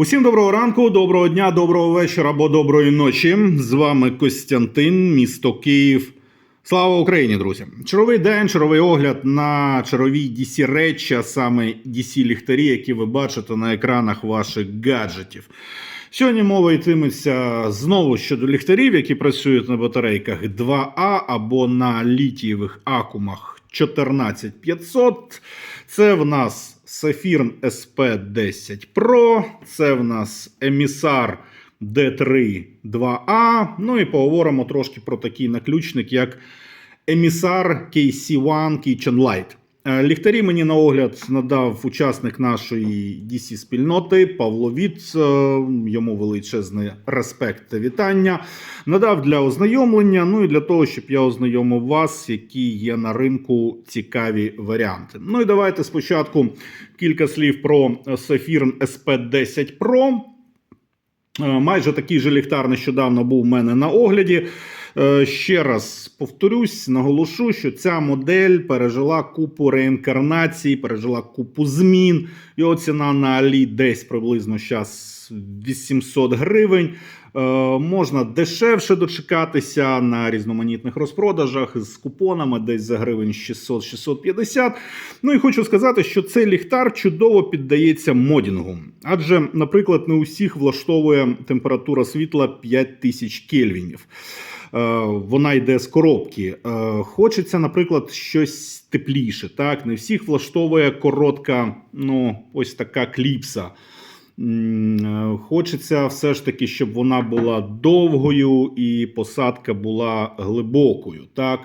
Усім доброго ранку, доброго дня, доброго вечора або доброї ночі. З вами Костянтин, місто Київ. Слава Україні, друзі! Черговий день, черговий огляд на чергові DC речі, а саме DC ліхтарі, які ви бачите на екранах ваших гаджетів. Сьогодні мова йтиметься знову щодо ліхтарів, які працюють на батарейках 2А або на літієвих акумах 14500. Це в нас Saphirn SP10 Pro, це в нас емісар D3 2A. Ну і поговоримо трошки про такий наключник, як емісар KC1 Kitchen Light. Е, Ліхтарі мені на огляд надав учасник нашої DC спільноти Павло Віц. Е, Йому величезний респект та вітання. Надав для ознайомлення, ну і для того, щоб я ознайомив вас, які є на ринку цікаві варіанти. Ну і давайте спочатку кілька слів про Saphirn SP10 Pro. Е, Майже такий же ліхтар нещодавно був у мене на огляді. Е, Ще раз повторюсь, наголошу, що ця модель пережила купу реінкарнацій, пережила купу змін. Його ціна на Алі десь приблизно зараз 800 гривень. Е, Можна дешевше дочекатися на різноманітних розпродажах з купонами десь за гривень 600-650. Ну і хочу сказати, що цей ліхтар чудово піддається модінгу. Адже, наприклад, не усіх влаштовує температура світла 5000 кельвінів. Е, Вона йде з коробки. Е, Хочеться, наприклад, щось тепліше. Так, не всіх влаштовує коротка, ну ось така кліпса. Е, Хочеться все ж таки, щоб вона була довгою і посадка була глибокою. Так?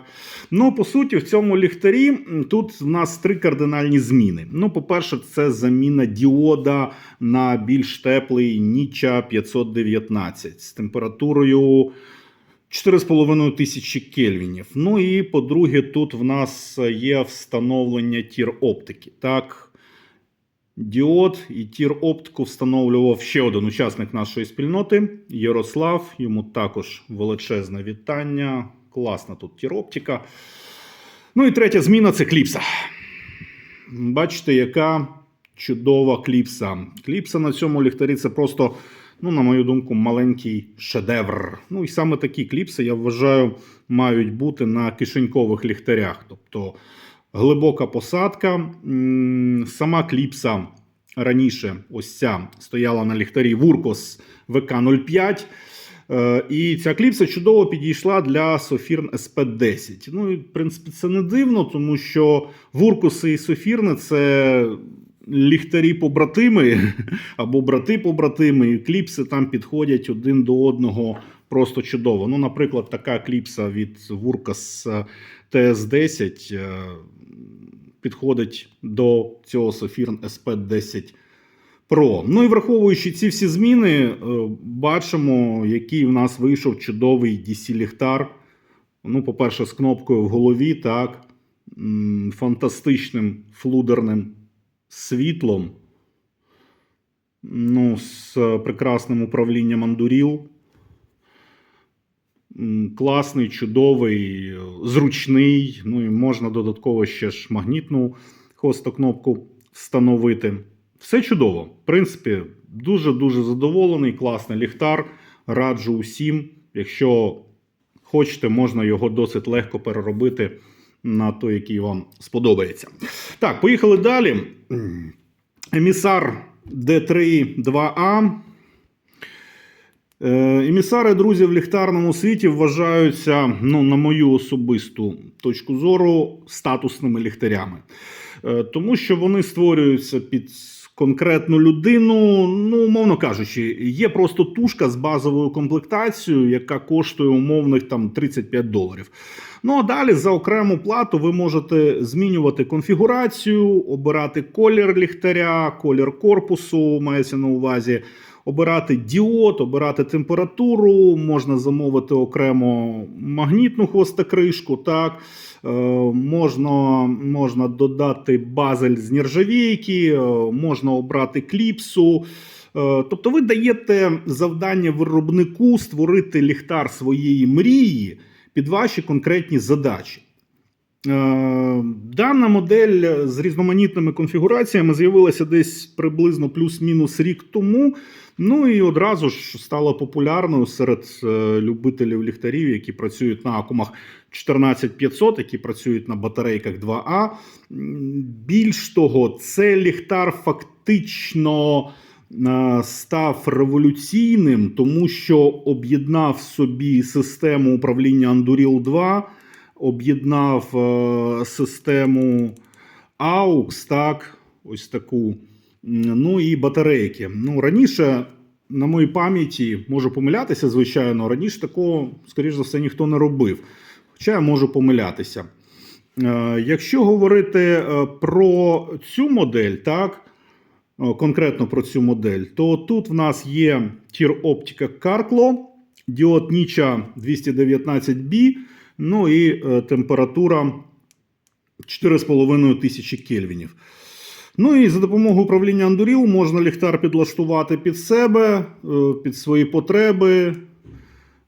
Ну, по суті, в цьому ліхтарі тут в нас три кардинальні зміни. Ну, по-перше, це заміна діода на більш теплий Ніча 519 з температурою 4,5 тисячі кельвінів. Ну і по-друге, тут в нас є встановлення тір оптики. Так, Діод і тір оптику встановлював ще один учасник нашої спільноти Ярослав. Йому також величезне вітання. Класна тут тір оптика. Ну і третя зміна це кліпса. Бачите, яка чудова кліпса. Кліпса на цьому ліхтарі це просто, ну, на мою думку, маленький шедевр. Ну і саме такі кліпси, я вважаю, мають бути на кишенькових ліхтарях. Тобто глибока посадка. Сама кліпса раніше ось ця стояла на ліхтарі Вуркос ВК-05. Е, І ця кліпса чудово підійшла для Sofirn SP10. Ну і в принципі це не дивно, тому що Вуркуси і Софірни це ліхтарі побратими або брати-побратими, і кліпси там підходять один до одного просто чудово. Ну, наприклад, така кліпса від Вуркас TS10 е, підходить до цього Sofirn SP10 Pro. Ну і враховуючи ці всі зміни, е, бачимо, який в нас вийшов чудовий DC-ліхтар. Ну, по-перше, з кнопкою в голові, так, фантастичним флудерним світлом. Ну, з е, прекрасним управлінням андуріл. Класний, чудовий, зручний. Ну і можна додатково ще ж магнітну хвостокнопку встановити. Все чудово. В принципі, дуже-дуже задоволений, класний ліхтар. Раджу усім. Якщо хочете, можна його досить легко переробити на той, який вам сподобається. Так, поїхали далі. Емісар D3 2A. Е, Емісари, друзі, в ліхтарному світі вважаються, ну, на мою особисту точку зору, статусними ліхтарями. Е, Тому що вони створюються під конкретну людину. Ну, умовно кажучи, є просто тушка з базовою комплектацією, яка коштує умовних там 35 доларів. Ну а далі за окрему плату ви можете змінювати конфігурацію, обирати колір ліхтаря, колір корпусу, мається на увазі. Обирати діод, обирати температуру, можна замовити окремо магнітну хвостокришку, так, е, можна, можна додати базель з нержавійки, е, можна обрати кліпсу. Е, Тобто ви даєте завдання виробнику створити ліхтар своєї мрії під ваші конкретні задачі. Дана модель з різноманітними конфігураціями з'явилася десь приблизно плюс-мінус рік тому. Ну і одразу ж стала популярною серед е, любителів ліхтарів, які працюють на акумах 14500, які працюють на батарейках 2А. Більш того, це ліхтар фактично е, став революційним, тому що об'єднав собі систему управління Anduril 2, об'єднав е, систему AUX, так, ось таку. Ну і батарейки. Ну, раніше, на моїй пам'яті, можу помилятися, звичайно, раніше такого, скоріш за все, ніхто не робив. Хоча я можу помилятися. Е, Якщо говорити е, про цю модель, так, е, конкретно про цю модель, то тут в нас є тір оптика Carclo, діод Ніча 219B, ну і температура 4,5 тисячі кельвінів. Ну і за допомогою управління Anduril можна ліхтар підлаштувати під себе, е, під свої потреби,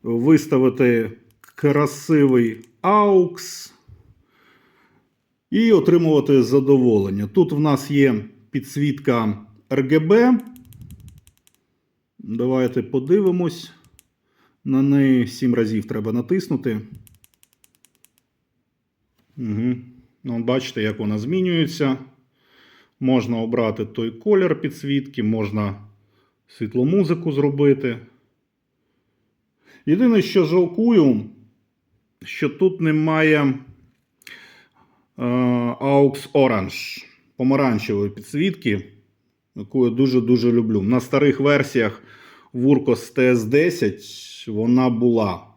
виставити красивий AUX і отримувати задоволення. Тут в нас є підсвітка RGB. Давайте подивимось. На неї 7 разів треба натиснути. Угу. Ну, бачите, як вона змінюється. Можна обрати той колір підсвітки, можна світломузику зробити. Єдине, що жалкую, що тут немає е, AUX Orange помаранчевої підсвітки, яку я дуже-дуже люблю. На старих версіях Wurkos TS10 вона була.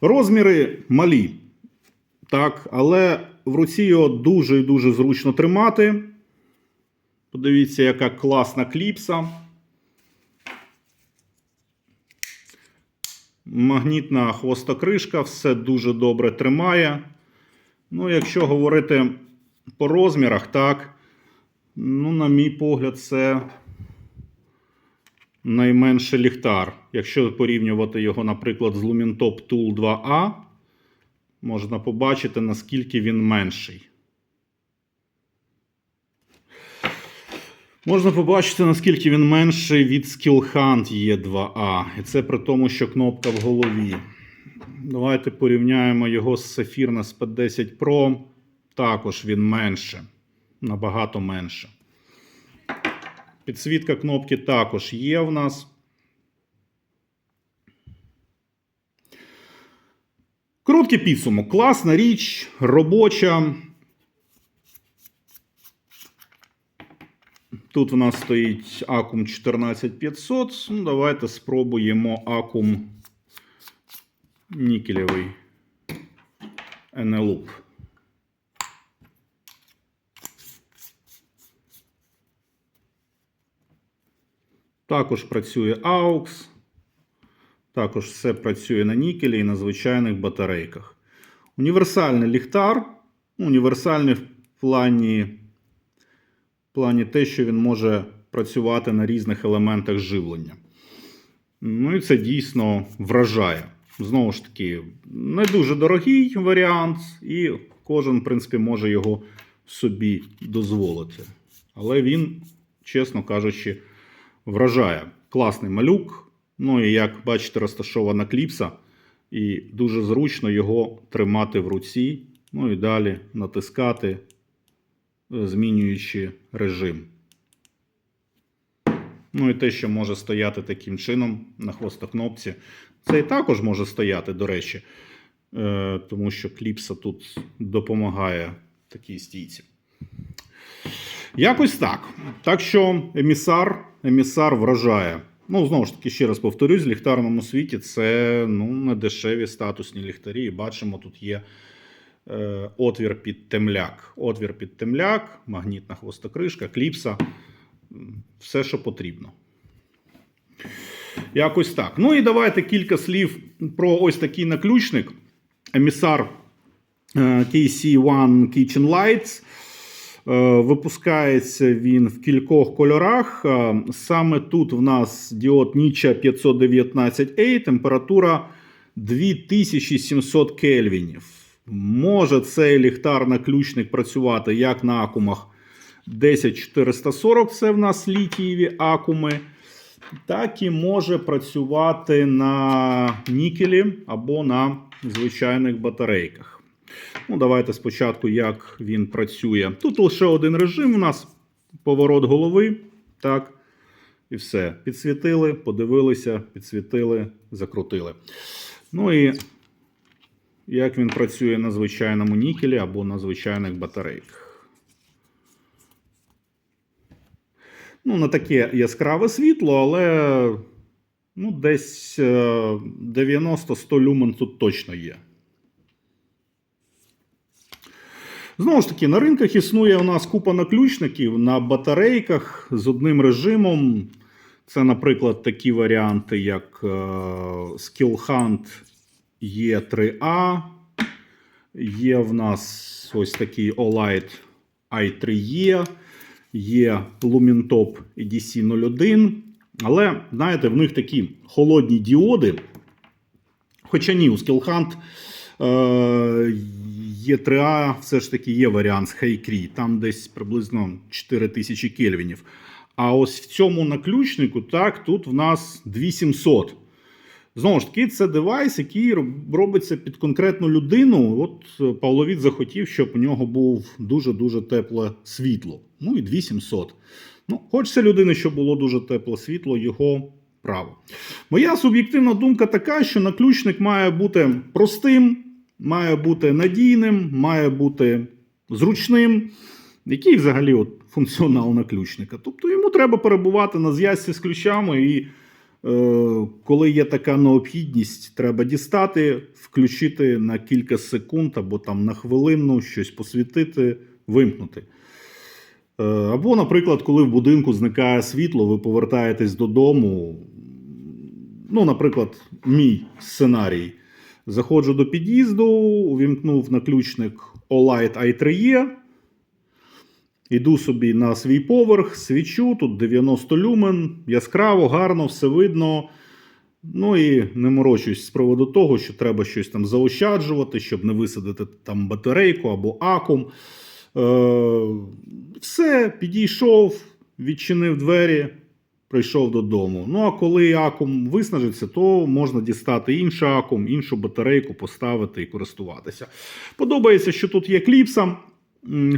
Розміри малі. Так, але в руці його дуже і дуже зручно тримати. Подивіться, яка класна кліпса. Магнітна хвостокришка, все дуже добре тримає. Ну, якщо говорити по розмірах, так, ну, на мій погляд, це найменший ліхтар. Якщо порівнювати його, наприклад, з Lumintop Tool 2A, можна побачити, наскільки він менший. Можна побачити, наскільки він менший від Skillhunt E2A. І це при тому, що кнопка в голові. Давайте порівняємо його з Saphir на SP10 Pro. Також він менше. Набагато менше. Підсвітка кнопки також є в нас. Короткий підсумок. Класна річ, робоча. Тут в нас стоїть Acum 14500. Ну, давайте спробуємо Acum нікелевий Eneloop. Також працює AUX. Також все працює на нікелі і на звичайних батарейках. Універсальний ліхтар. Ну, Універсальний в плані, в плані те, що він може працювати на різних елементах живлення. Ну і це дійсно вражає. Знову ж таки, не дуже дорогий варіант, і кожен, в принципі, може його собі дозволити. Але він, чесно кажучи, вражає. Класний малюк. Ну і як бачите, розташована кліпса, і дуже зручно його тримати в руці. Ну і далі натискати, е, змінюючи режим. Ну і те, що може стояти таким чином на хвостокнопці. Це і також може стояти, до речі, е, тому що кліпса тут допомагає такій стійці. Якось так. Так що емісар, емісар вражає. Ну, знову ж таки, ще раз повторюсь, в ліхтарному світі це ну, не дешеві статусні ліхтарі. І бачимо, тут є е, отвір під темляк. Отвір під темляк, магнітна хвостокришка, кліпса. Все, що потрібно. Якось так. Ну і давайте кілька слів про ось такий наключник. Емісар е, KC1 Kitchen Lights. Е, Випускається він в кількох кольорах. Е, Саме тут в нас діод Ніча 519A, температура 2700 кельвінів. Може цей ліхтар-наключник працювати як на акумах 10440, це в нас літієві акуми, так і може працювати на нікелі або на звичайних батарейках. Ну, Давайте спочатку, як він працює. Тут лише один режим у нас поворот голови. Так. І все. Підсвітили, подивилися, підсвітили, закрутили. Ну і як він працює на звичайному нікелі або на звичайних батарейках. Ну, не таке яскраве світло, але ну, десь е, 90-100 люмен тут точно є. Знову ж таки, на ринках існує у нас купа наключників на батарейках з одним режимом. Це, наприклад, такі варіанти, як е, Skillhunt E3A. Є в нас ось такий Olight i3E, є Lumintop EDC01. Але, знаєте, в них такі холодні діоди. Хоча ні, у Skillhunt е, Є3А все ж таки є варіант з Хайкрі, там десь приблизно 4000 кельвінів. А ось в цьому наключнику, так, тут в нас 2700. Знову ж таки, це девайс, який робиться під конкретну людину. От е, Павловіт захотів, щоб у нього був дуже-дуже тепле світло. Ну і 2700. Ну, хочеться людини, щоб було дуже тепле світло, його право. Моя суб'єктивна думка така, що наключник має бути простим, має бути надійним, має бути зручним. Який взагалі от функціонал наключника? Тобто йому треба перебувати на зв'язці з ключами, і е, коли є така необхідність, треба дістати, включити на кілька секунд або там на хвилину щось посвітити, вимкнути. Е, Або, наприклад, коли в будинку зникає світло, ви повертаєтесь додому. Ну, наприклад, мій сценарій. Заходжу до під'їзду, увімкнув наключник Olight i3E. Іду собі на свій поверх, свічу, тут 90 люмен, яскраво, гарно, все видно. Ну і не морочусь з приводу того, що треба щось там заощаджувати, щоб не висадити там батарейку або акум. Е, все, підійшов, відчинив двері, прийшов додому. Ну а коли акум виснажиться, то можна дістати інший акум, іншу батарейку, поставити і користуватися. Подобається, що тут є кліпса.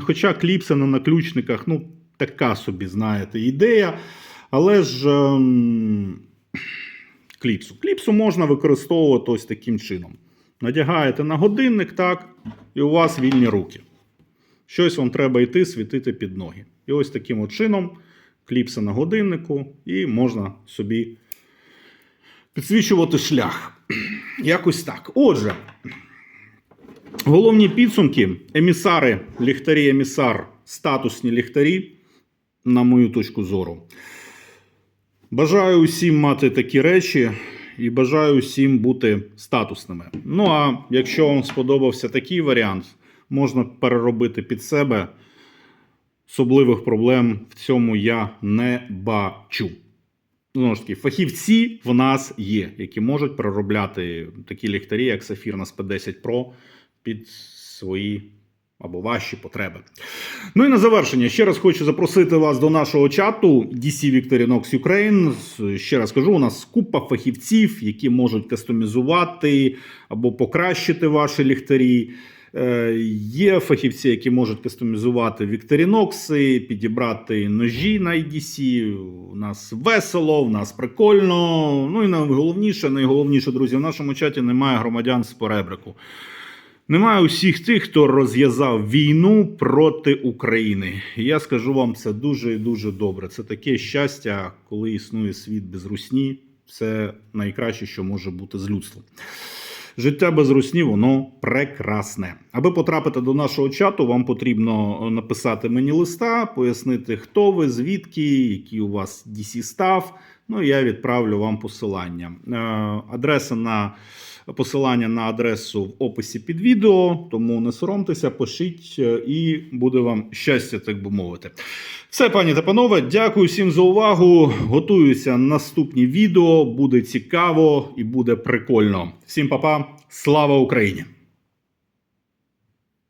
Хоча кліпса на наключниках, ну, така собі, знаєте, ідея. Але ж ем, кліпсу. Кліпсу можна використовувати ось таким чином. Надягаєте на годинник, так, і у вас вільні руки. Щось вам треба йти, світити під ноги. І ось таким от чином кліпса на годиннику, і можна собі підсвічувати шлях. Якось так. Отже, головні підсумки: емісари, ліхтарі, емісар, статусні ліхтарі, на мою точку зору. Бажаю усім мати такі речі і бажаю усім бути статусними. Ну а якщо вам сподобався такий варіант, можна переробити під себе. Особливих проблем в цьому я не бачу. Знову ж таки, фахівці в нас є, які можуть переробляти такі ліхтарі, як Сафір на SP10 Pro, під свої або ваші потреби. Ну і на завершення ще раз хочу запросити вас до нашого чату DC Victorinox Ukraine. Ще раз кажу, у нас купа фахівців, які можуть кастомізувати або покращити ваші ліхтарі. Е, Є фахівці, які можуть кастомізувати вікторінокси, підібрати ножі на IDC. У нас весело, у нас прикольно. Ну і найголовніше, найголовніше, друзі, в нашому чаті немає громадян з поребрику. Немає усіх тих, хто розв'язав війну проти України. І я скажу вам це дуже і дуже добре. Це таке щастя, коли існує світ без русні. Це найкраще, що може бути з людством. Життя без русні, воно прекрасне. Аби потрапити до нашого чату, вам потрібно написати мені листа, пояснити, хто ви, звідки, який у вас DC став. Ну і я відправлю вам посилання. Е, Адреса на посилання на адресу в описі під відео. Тому не соромтеся, пишіть е, і буде вам щастя, так би мовити. Все, пані та панове, дякую всім за увагу. Готуюся наступні відео. Буде цікаво і буде прикольно. Всім па-па. слава Україні!